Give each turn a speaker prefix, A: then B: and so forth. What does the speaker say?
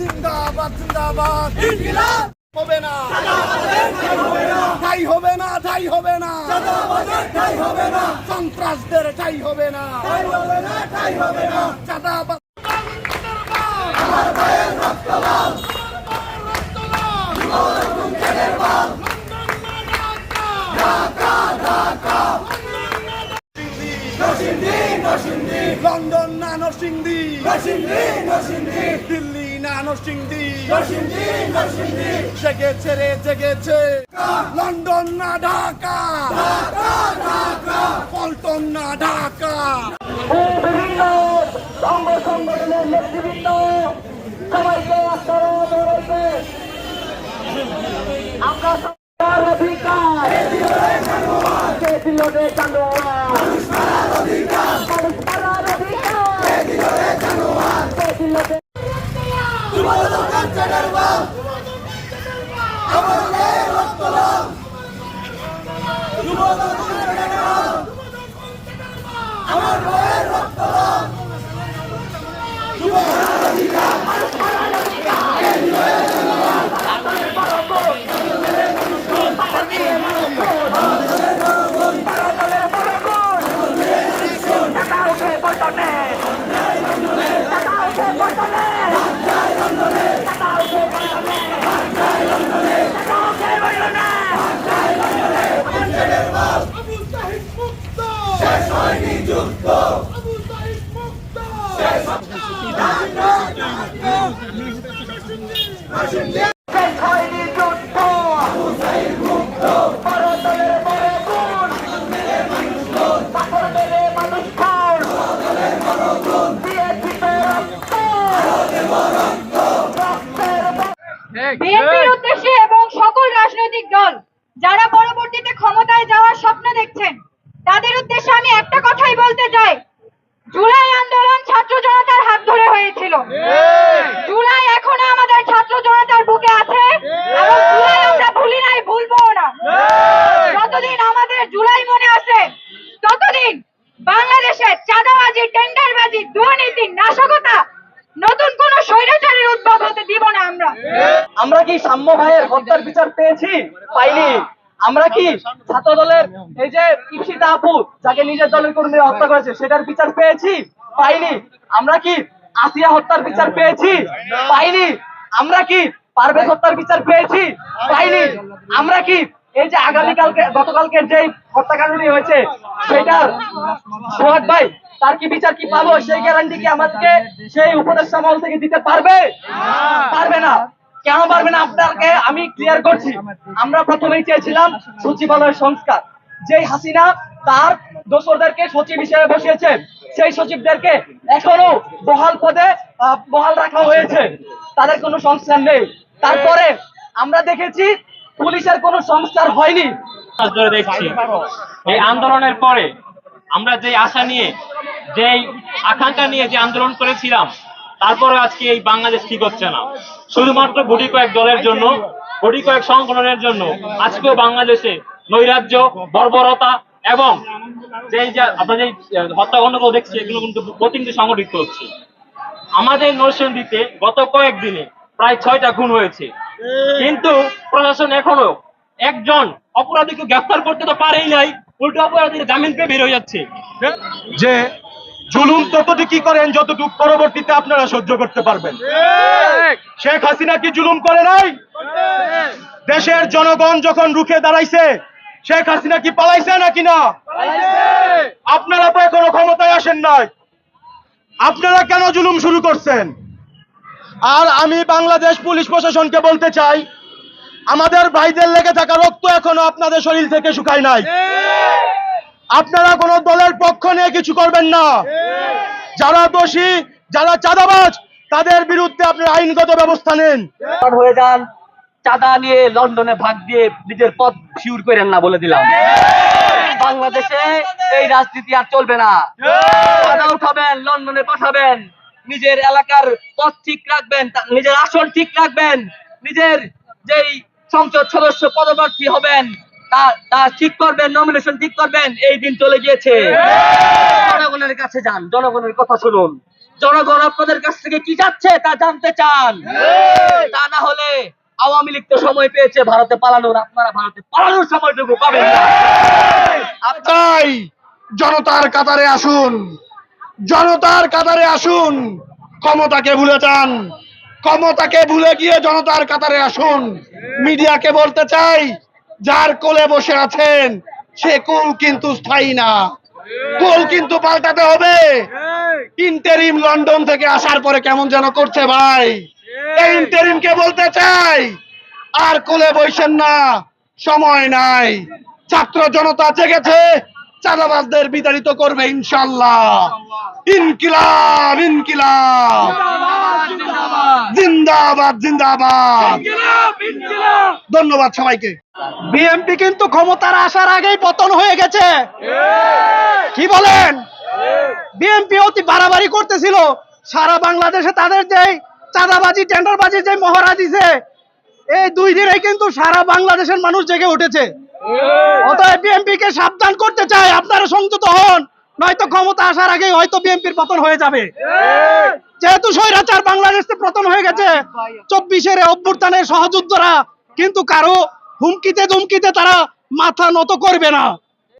A: জিন্দাবাদ জিন্দাবাদ হবে না। ঠাই হবে না ঠাই হবে না। ঠাই হবে না। সন্ত্রাসদের ঠাই হবে না। ঠাই হবে না ঠাই হবে না। চাঁদাবাদ লন্ডন না নরসিংদী? দিল্লি না নরসিংদী? জেগেছে রে জেগেছে। লন্ডন না ঢাকা। পল্টন না ঢাকা।
B: বিভিন্ন সংঘ সংগঠনের নেতৃবৃন্দ সবাইকে আমরা সবার অধিকার কে দিল রে জানোয়ার মানুষ মারার অধিকার কে দিল রে
C: বিএনপির উদ্দেশ্যে এবং সকল রাজনৈতিক দল যারা পরবর্তীতে ক্ষমতায় যাওয়ার স্বপ্ন দেখছেন তাদের উদ্দেশ্যে আমি একটা কথাই বলতে চাই। জুলাই আন্দোলন ছাত্র জনতার হাত ধরে হয়েছিল। জুলাই এখনও আমাদের ছাত্র জনতার বুকে আছে। এবং জুলাই আমরা ভুলি নাই ভুলবো না। যতদিন আমাদের জুলাই মনে আছে ততদিন বাংলাদেশে চাঁদাবাজি টেন্ডারবাজি দুর্নীতি নাশকতা নতুন কোন স্বৈরাচারের উদ্ভব হতে দিব না আমরা।
D: আমরা কি সাম্য ভাইয়ের হত্যার বিচার পেয়েছি? পাইনি। আমরা কি ছাত্র দলের এই যে ইপসিতা আপু যাকে নিজের দলের কর্মীরা হত্যা করেছে সেটার বিচার পেয়েছি? পাইনি। আমরা কি আসিয়া হত্যার বিচার পেয়েছি? পাইনি। আমরা কি পারভেজ হত্যার বিচার পেয়েছি? পাইনি। আমরা কি এই যে আগামীকালকে গতকালকের যে হত্যাকাণ্ডটি হয়েছে সেটার সোহাগ ভাই তার কি বিচার কি পাবো? সেই গ্যারান্টি কি আমাদেরকে সেই উপদেষ্টা মহল থেকে দিতে পারবে? পারবে না। কেন পারবে না আপনাকে আমি ক্লিয়ার করছি। আমরা প্রথমেই চেয়েছিলাম সচিবালয় সংস্কার। যেই হাসিনা তার দোসরদেরকে সচিব হিসেবে বসিয়েছে, সেই সচিবদেরকে এখনও বহাল পদে বহাল রাখা হয়েছে। তাদের কোনো সংস্কার নেই। তারপরে আমরা দেখেছি পুলিশের কোনো সংস্কার হয়নি।
E: দেখছি। এই আন্দোলনের পরে আমরা যে আশা নিয়ে, যেই আকাঙ্ক্ষা নিয়ে যে আন্দোলন করেছিলাম তারপরে আজকে এই বাংলাদেশ ঠিক হচ্ছে না। শুধুমাত্র গুটি কয়েক দলের জন্য, গুটি কয়েক সংগঠনের জন্য আজকেও বাংলাদেশে নৈরাজ্য, বর্বরতা এবং যে আমরা যে হত্যাকাণ্ডগুলো দেখছি, এগুলো কিন্তু প্রতিনিধি সংগঠিত হচ্ছে। আমাদের নরসিংদীতে গত কয়েকদিনে প্রায় ছয়টা খুন হয়েছে। কিন্তু প্রশাসন এখনও একজন অপরাধীকে গ্রেফতার করতে তো পারেই নাই, উল্টো অপরাধীকে জামিন পেয়ে বের হয়ে যাচ্ছে।
F: যে জুলুম ততটুকু করেন যতটুকু পরবর্তীতে আপনারা সহ্য করতে পারবেন। শেখ হাসিনা কি জুলুম করে নাই? দেশের জনগণ যখন রুখে দাঁড়াইছে শেখ হাসিনা কি পালাইছে নাকি না? আপনারা তো এখনও ক্ষমতায় আসেন নাই। আপনারা কেন জুলুম শুরু করছেন? আর আমি বাংলাদেশ পুলিশ প্রশাসনকে বলতে চাই আমাদের ভাইদের লেগে থাকা রক্ত এখনও আপনাদের শরীর থেকে শুকায় নাই। আপনারা কোন দলের পক্ষ নিয়ে কিছু করবেন না। যারা দোষী, যারা চাঁদাবাজ, তাদের বিরুদ্ধে আপনারা আইনগত ব্যবস্থা নেন।
D: হয়ে যান, চাঁদা নিয়ে লন্ডনে ভাগ দিয়ে নিজের পথ শিউর করেন না বলে দিলাম। বাংলাদেশে এই রাজনীতি আর চলবে না। চাঁদা উঠাবেন, লন্ডনে পাঠাবেন, নিজের এলাকার পথ ঠিক রাখবেন নিজের আসন ঠিক রাখবেন, নিজের যেই সংসদ সদস্য পদপ্রার্থী হবেন তা ঠিক করবেন নমিনেশন ঠিক করবেন, এই দিন চলে গিয়েছে। জনগণের কাছে যান, জনগণের কথা শুনুন।
B: জনগণ আপনাদের কাছ থেকে কি যাচ্ছে তা জানতে চান। তা না হলে আওয়ামী লীগ তো সময় পেয়েছে, ভারতে পালানোর। আপনারা ভারতে পালানোর সময়টুকু পাবেন
A: তাই জনতার কাতারে আসুন। জনতার কাতারে আসুন। ক্ষমতাকে ভুলে যান। ক্ষমতাকে ভুলে গিয়ে জনতার কাতারে আসুন। মিডিয়াকে বলতে চাই যার কোলে বসে আছেন সে কুল কিন্তু স্থায়ী না। কুল কিন্তু পাল্টাতে হবে। ইন্টারিম লন্ডন থেকে আসার পরে কেমন যেন করছে ভাই। এই ইন্টারিমকে বলতে চাই আর কোলে বইসেন না সময় নাই। ছাত্র জনতা জেগেছে চাঁদাবাজদের বিতাড়িত করবে ইনশাল্লাহ। ইনকিলাব ইনকিলাব। জিন্দাবাদ জিন্দাবাদ। ধন্যবাদ সবাইকে।
G: বিএনপি কিন্তু ক্ষমতার আসার আগেই পতন হয়ে গেছে। কি বলেন? বিএনপি অতি বাড়াবাড়ি করতেছিল। সারা বাংলাদেশে তাদের যে চাঁদাবাজি, টেন্ডারবাজি যে মহড়া দিছে, এই দুই দিনে কিন্তু সারা বাংলাদেশের মানুষ জেগে উঠেছে। অতএব বিএনপি কে সাবধান করতে চাই। আপনারা সংযত হন। নয়তো ক্ষমতা আসার আগে হয়তো বিএনপির পতন হয়ে যাবে। যেহেতু স্বৈরাচার বাংলাদেশে পতন হয়ে গেছে, চব্বিশের অভ্যুত্থানের সহযোদ্ধারা কিন্তু কারও হুমকিতে ধুমকিতে তারা মাথা নত করবে না।